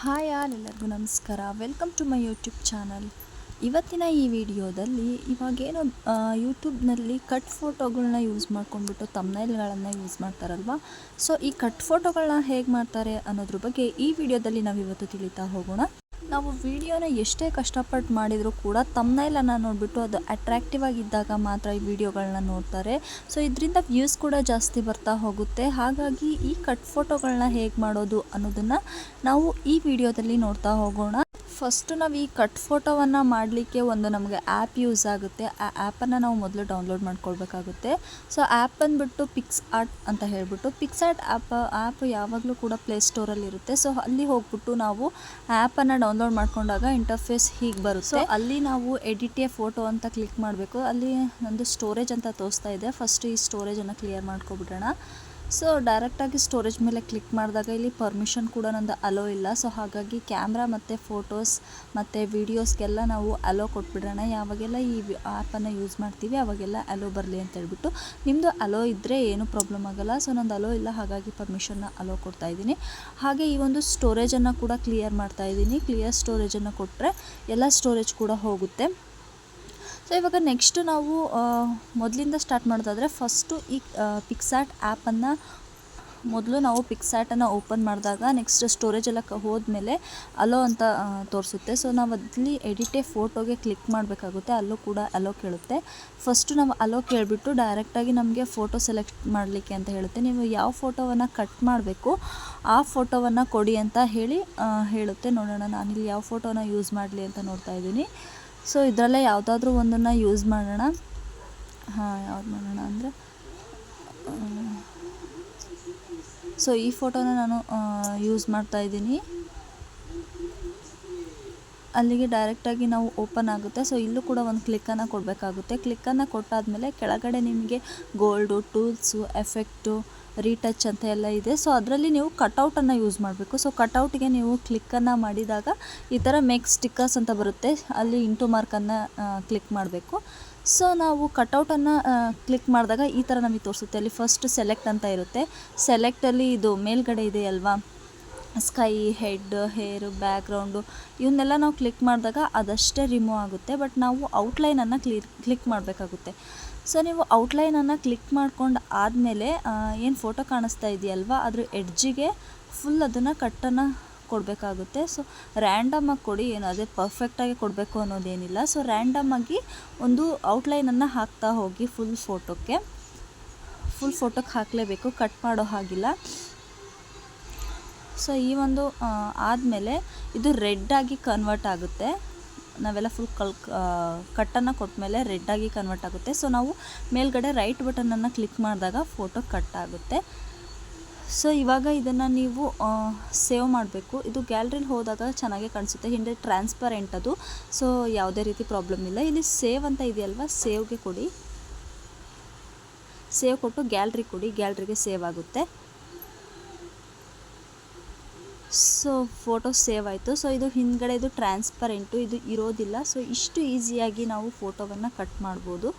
Hi ಎಲ್ಲರಿಗೂ ನಮಸ್ಕಾರ. Welcome to my YouTube channel ಇವತ್ತಿನ ಈ ವಿಡಿಯೋದಲ್ಲಿ ಇವಾಗೇನು ಯೂಟ್ಯೂಬ್ನಲ್ಲಿ ಕಟ್ ಫೋಟೋಗಳನ್ನ ಯೂಸ್ ಮಾಡ್ಕೊಂಡ್ಬಿಟ್ಟು ತಮ್ನೈಲ್ಗಳನ್ನು ಯೂಸ್ ಮಾಡ್ತಾರಲ್ವ? ಸೊ ಈ ಕಟ್ ಫೋಟೋಗಳನ್ನ ಹೇಗೆ ಮಾಡ್ತಾರೆ ಅನ್ನೋದ್ರ ಬಗ್ಗೆ ಈ ವಿಡಿಯೋದಲ್ಲಿ ನಾವು ಇವತ್ತು ತಿಳಿತಾ ಹೋಗೋಣ. ನಾವು ವಿಡಿಯೋನ ಎಷ್ಟೇ ಕಷ್ಟಪಟ್ಟು ಮಾಡಿದರೂ ಕೂಡ ತಮ್ಮನೈಲನ್ನು ನೋಡಿಬಿಟ್ಟು ಅದು ಅಟ್ರಾಕ್ಟಿವ್ ಆಗಿದ್ದಾಗ ಮಾತ್ರ ಈ ವಿಡಿಯೋಗಳನ್ನ ನೋಡ್ತಾರೆ. ಸೊ ಇದರಿಂದ ವ್ಯೂಸ್ ಕೂಡ ಜಾಸ್ತಿ ಬರ್ತಾ ಹೋಗುತ್ತೆ. ಹಾಗಾಗಿ ಈ ಕಟ್ ಫೋಟೋಗಳನ್ನ ಹೇಗೆ ಮಾಡೋದು ಅನ್ನೋದನ್ನು ನಾವು ಈ ವಿಡಿಯೋದಲ್ಲಿ ನೋಡ್ತಾ ಹೋಗೋಣ. ಫಸ್ಟು ನಾವು ಈ ಕಟ್ ಫೋಟೋವನ್ನು ಮಾಡಲಿಕ್ಕೆ ಒಂದು ನಮಗೆ ಆ್ಯಪ್ ಯೂಸ್ ಆಗುತ್ತೆ. ಆ ಆ್ಯಪನ್ನು ನಾವು ಮೊದಲು ಡೌನ್ಲೋಡ್ ಮಾಡ್ಕೊಳ್ಬೇಕಾಗುತ್ತೆ. ಸೊ ಆ್ಯಪ್ ಬಂದುಬಿಟ್ಟು ಪಿಕ್ಸ್ ಆರ್ಟ್ ಅಂತ ಹೇಳ್ಬಿಟ್ಟು ಪಿಕ್ಸ್ ಆರ್ಟ್ ಆ್ಯಪ್ ಆ್ಯಪ್ ಯಾವಾಗಲೂ ಕೂಡ ಪ್ಲೇ ಇರುತ್ತೆ. ಸೊ ಅಲ್ಲಿ ಹೋಗ್ಬಿಟ್ಟು ನಾವು ಆ್ಯಪನ್ನು ಡೌನ್ಲೋಡ್ ಮಾಡ್ಕೊಂಡಾಗ ಇಂಟರ್ಫೇಸ್ ಹೀಗೆ ಬರುತ್ತೆ. ಸೊ ಅಲ್ಲಿ ನಾವು ಎಡಿಟ್ ಎ ಫೋಟೋ ಅಂತ ಕ್ಲಿಕ್ ಮಾಡಬೇಕು. ಅಲ್ಲಿ ನಂದು ಸ್ಟೋರೇಜ್ ಅಂತ ತೋರಿಸ್ತಾ ಇದೆ. ಫಸ್ಟ್ ಈ ಸ್ಟೋರೇಜನ್ನು ಕ್ಲಿಯರ್ ಮಾಡ್ಕೊಬಿಡೋಣ. ಸೊ ಡೈರೆಕ್ಟಾಗಿ ಸ್ಟೋರೇಜ್ ಮೇಲೆ ಕ್ಲಿಕ್ ಮಾಡಿದಾಗ ಇಲ್ಲಿ ಪರ್ಮಿಷನ್ ಕೂಡ ನಂದು ಅಲೋ ಇಲ್ಲ. ಸೊ ಹಾಗಾಗಿ ಕ್ಯಾಮ್ರಾ ಮತ್ತು ಫೋಟೋಸ್ ಮತ್ತು ವೀಡಿಯೋಸ್ಗೆಲ್ಲ ನಾವು ಅಲೋ ಕೊಟ್ಬಿಡೋಣ. ಯಾವಾಗೆಲ್ಲ ಈ ಆ್ಯಪನ್ನು ಯೂಸ್ ಮಾಡ್ತೀವಿ, ಅವಾಗೆಲ್ಲ ಅಲೋ ಬರಲಿ ಅಂತ ಹೇಳ್ಬಿಟ್ಟು ನಿಮ್ಮದು ಅಲೋ ಇದ್ದರೆ ಏನು ಪ್ರಾಬ್ಲಮ್ ಆಗೋಲ್ಲ. ಸೊ ನಂದು ಅಲೋ ಇಲ್ಲ, ಹಾಗಾಗಿ ಪರ್ಮಿಷನ್ನ ಅಲೋ ಕೊಡ್ತಾ ಇದ್ದೀನಿ. ಹಾಗೆ ಈ ಒಂದು ಸ್ಟೋರೇಜನ್ನು ಕೂಡ ಕ್ಲಿಯರ್ ಮಾಡ್ತಾ ಇದ್ದೀನಿ. ಕ್ಲಿಯರ್ ಸ್ಟೋರೇಜನ್ನು ಕೊಟ್ಟರೆ ಎಲ್ಲ ಸ್ಟೋರೇಜ್ ಕೂಡ ಹೋಗುತ್ತೆ. ಸೊ ಇವಾಗ ನೆಕ್ಸ್ಟು ನಾವು ಮೊದಲಿಂದ ಸ್ಟಾರ್ಟ್ ಮಾಡೋದಾದರೆ ಫಸ್ಟು ಈ ಪಿಕ್ಸಾರ್ಟ್ ಆ್ಯಪನ್ನು ಮೊದಲು ನಾವು ಪಿಕ್ಸಾರ್ಟನ್ನು ಓಪನ್ ಮಾಡಿದಾಗ ನೆಕ್ಸ್ಟ್ ಸ್ಟೋರೇಜ್ ಎಲ್ಲ ಹೋದ್ಮೇಲೆ ಅಲೋ ಅಂತ ತೋರಿಸುತ್ತೆ. ಸೊ ನಾವು ಅಲ್ಲಿ ಎಡಿಟೇ ಫೋಟೋಗೆ ಕ್ಲಿಕ್ ಮಾಡಬೇಕಾಗುತ್ತೆ, ಅಲ್ಲೂ ಕೂಡ ಅಲೋ ಕೇಳುತ್ತೆ. ಫಸ್ಟು ನಾವು ಅಲೋ ಕೇಳಿಬಿಟ್ಟು ಡೈರೆಕ್ಟಾಗಿ ನಮಗೆ ಫೋಟೋ ಸೆಲೆಕ್ಟ್ ಮಾಡಲಿಕ್ಕೆ ಅಂತ ಹೇಳುತ್ತೆ. ನೀವು ಯಾವ ಫೋಟೋವನ್ನು ಕಟ್ ಮಾಡಬೇಕು, ಆ ಫೋಟೋವನ್ನು ಕೊಡಿ ಅಂತ ಹೇಳಿ ಹೇಳುತ್ತೆ. ನೋಡೋಣ, ನಾನಿಲ್ಲಿ ಯಾವ ಫೋಟೋನ ಯೂಸ್ ಮಾಡಲಿ ಅಂತ ನೋಡ್ತಾ ಇದ್ದೀನಿ. ಸೊ ಇದರಲ್ಲೇ ಯಾವುದಾದ್ರೂ ಒಂದನ್ನು ಯೂಸ್ ಮಾಡೋಣ. ಹಾಂ, ಯಾವ್ದು ಮಾಡೋಣ ಅಂದರೆ ಸೊ ಈ ಫೋಟೋನ ನಾನು ಯೂಸ್ ಮಾಡ್ತಾ ಇದ್ದೀನಿ. ಅಲ್ಲಿಗೆ ಡೈರೆಕ್ಟಾಗಿ ನಾವು ಓಪನ್ ಆಗುತ್ತೆ. ಸೊ ಇಲ್ಲೂ ಕೂಡ ಒಂದು ಕ್ಲಿಕ್ಕನ್ನು ಕೊಡಬೇಕಾಗುತ್ತೆ. ಕ್ಲಿಕ್ಕನ್ನು ಕೊಟ್ಟಾದಮೇಲೆ ಕೆಳಗಡೆ ನಿಮಗೆ ಗೋಲ್ಡು ಟೂಲ್ಸು ಎಫೆಕ್ಟು ರೀಟಚ್ ಅಂತ ಎಲ್ಲ ಇದೆ. ಸೊ ಅದರಲ್ಲಿ ನೀವು ಕಟೌಟನ್ನು ಯೂಸ್ ಮಾಡಬೇಕು. ಸೊ ಕಟೌಟ್ಗೆ ನೀವು ಕ್ಲಿಕ್ಕನ್ನು ಮಾಡಿದಾಗ ಈ ಥರ ಮೇಕ್ ಸ್ಟಿಕ್ಕರ್ಸ್ ಅಂತ ಬರುತ್ತೆ. ಅಲ್ಲಿ ಇಂಟು ಮಾರ್ಕನ್ನು ಕ್ಲಿಕ್ ಮಾಡಬೇಕು. ಸೊ ನಾವು ಕಟೌಟನ್ನು ಕ್ಲಿಕ್ ಮಾಡಿದಾಗ ಈ ಥರ ನಮಗೆ ತೋರಿಸುತ್ತೆ. ಅಲ್ಲಿ ಫಸ್ಟ್ ಸೆಲೆಕ್ಟ್ ಅಂತ ಇರುತ್ತೆ. ಸೆಲೆಕ್ಟಲ್ಲಿ ಇದು ಮೇಲ್ಗಡೆ ಇದೆ ಅಲ್ವಾ? ಸ್ಕೈ ಹೆಡ್, ಹೇರು, ಬ್ಯಾಕ್ಗ್ರೌಂಡು ಇವನ್ನೆಲ್ಲ ನಾವು ಕ್ಲಿಕ್ ಮಾಡಿದಾಗ ಅದಷ್ಟೇ ರಿಮೂವ್ ಆಗುತ್ತೆ. ಬಟ್ ನಾವು ಔಟ್ಲೈನನ್ನು ಕ್ಲಿ ಕ್ಲಿಕ್ ಮಾಡಬೇಕಾಗುತ್ತೆ. ಸೊ ನೀವು ಔಟ್ಲೈನನ್ನು ಕ್ಲಿಕ್ ಮಾಡ್ಕೊಂಡು ಆದಮೇಲೆ ಏನು ಫೋಟೋ ಕಾಣಿಸ್ತಾ ಇದೆಯಲ್ವಾ, ಅದ್ರ ಎಡ್ಜಿಗೆ ಫುಲ್ ಅದನ್ನು ಕಟ್ಟನ್ನು ಕೊಡಬೇಕಾಗುತ್ತೆ. ಸೊ ರ್ಯಾಂಡಮಾಗಿ ಕೊಡಿ, ಏನು ಅದೇ ಪರ್ಫೆಕ್ಟಾಗಿ ಕೊಡಬೇಕು ಅನ್ನೋದೇನಿಲ್ಲ. ಸೊ ರ್ಯಾಂಡಮಾಗಿ ಒಂದು ಔಟ್ಲೈನನ್ನು ಹಾಕ್ತಾ ಹೋಗಿ ಫುಲ್ ಫೋಟೋಕ್ಕೆ ಫುಲ್ ಫೋಟೋಕ್ಕೆ ಹಾಕಲೇಬೇಕು ಕಟ್ ಮಾಡೋ ಹಾಗಿಲ್ಲ. ಸೊ ಈ ಒಂದು ಆದಮೇಲೆ ಇದು ರೆಡ್ಡಾಗಿ ಕನ್ವರ್ಟ್ ಆಗುತ್ತೆ. ನಾವೆಲ್ಲ ಫುಲ್ ಕಲ್ ಕಟ್ಟನ್ನು ರೆಡ್ ರೆಡ್ಡಾಗಿ ಕನ್ವರ್ಟ್ ಆಗುತ್ತೆ. ಸೊ ನಾವು ಮೇಲ್ಗಡೆ ರೈಟ್ ಬಟನನ್ನು ಕ್ಲಿಕ್ ಮಾಡಿದಾಗ ಫೋಟೋ ಕಟ್ ಆಗುತ್ತೆ. ಸೊ ಇವಾಗ ಇದನ್ನು ನೀವು ಸೇವ್ ಮಾಡಬೇಕು. ಇದು ಗ್ಯಾಲ್ರಿಲಿ ಹೋದಾಗ ಚೆನ್ನಾಗೇ ಕಾಣಿಸುತ್ತೆ. ಹಿಂದೆ ಟ್ರಾನ್ಸ್ಪರೆಂಟ್ ಅದು. ಸೊ ಯಾವುದೇ ರೀತಿ ಪ್ರಾಬ್ಲಮ್ ಇಲ್ಲ. ಇಲ್ಲಿ ಸೇವ್ ಅಂತ ಇದೆಯಲ್ವ? ಸೇವ್ಗೆ ಕೊಡಿ. ಸೇವ್ ಕೊಟ್ಟು ಗ್ಯಾಲ್ರಿ ಕೊಡಿ. ಗ್ಯಾಲ್ರಿಗೆ ಸೇವ್ ಆಗುತ್ತೆ. ಸೊ ಫೋಟೋ ಸೇವ್ ಆಯಿತು. ಸೊ ಇದು ಹಿಂದ್ಗಡೆ ಇದು ಟ್ರಾನ್ಸ್ಪರೆಂಟು ಇದು ಇರೋದಿಲ್ಲ. ಸೊ ಇಷ್ಟು ಈಸಿಯಾಗಿ ನಾವು ಫೋಟೋವನ್ನು ಕಟ್ ಮಾಡ್ಬೋದು.